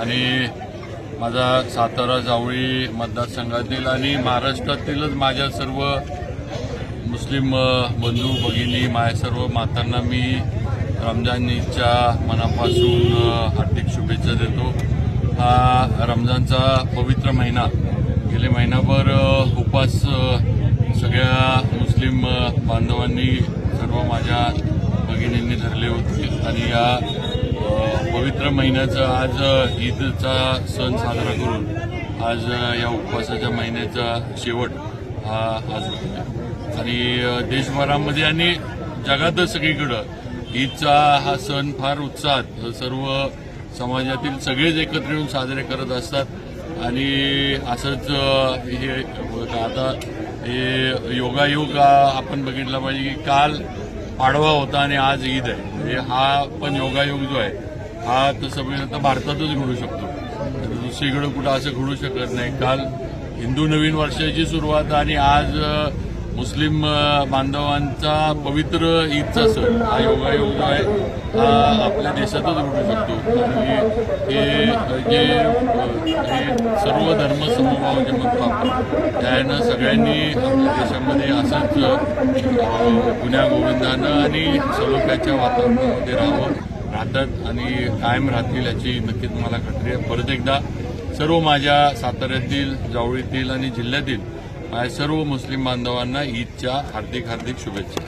आणि माझा सातारा जावळी मतदारसंघातील आणि महाराष्ट्रातीलच माझ्या सर्व मुस्लिम बंधू भगिनी माझ्या सर्व मातांना मी रमजान ईदच्या मनापासून हार्दिक शुभेच्छा देतो. हा रमजानचा पवित्र महिना. गेले महिनाभर उपास सगळ्या मुस्लिम बांधवांनी सर्व माझ्या भगिनींनी धरले होते. आणि या पवित्र महिन्याचा आज ईदचा सण साजरा करून आज या उपवासाच्या महिन्याचा शेवट हा आज आणि देशभरामध्ये आणि जगातच सगळीकडं ईदचा हा सण फार उत्साहात सर्व समाजातील सगळेच एकत्र येऊन साजरे करत असतात. आणि असंच हे आता हे योगायोग आपण बघितला पाहिजे की काल पाडवा होता आणि आज ईद आहे. म्हणजे हा पण योगायोग जो आहे हा तसं बघितलं आता भारतातच घडू शकतो. दुसरीकडं दुसरीकडे कुठं असं घडू शकत नाही. काल हिंदू नवीन वर्षाची सुरुवात आणि आज मुस्लिम बांधवांचा पवित्र ईदचा सण हा योगायोग जो आहे. हा आपल्या देशातच घडू शकतो. हे जे हे सर्व धर्म समभाव जे म्हणतो आपण त्यानं सगळ्यांनी आपल्या देशामध्ये असंच अ, गुन्ह्या गोविंदानं आणि सलोख्याच्या वातावरणामध्ये राहावं. राहतात आणि कायम राहतील याची नक्कीच मला खात्री आहे. परत एकदा सर्व माझ्या साताऱ्यातील जावळीतील आणि जिल्ह्यातील माझ्या सर्व मुस्लिम बांधवांना ईदच्या हार्दिक हार्दिक शुभेच्छा.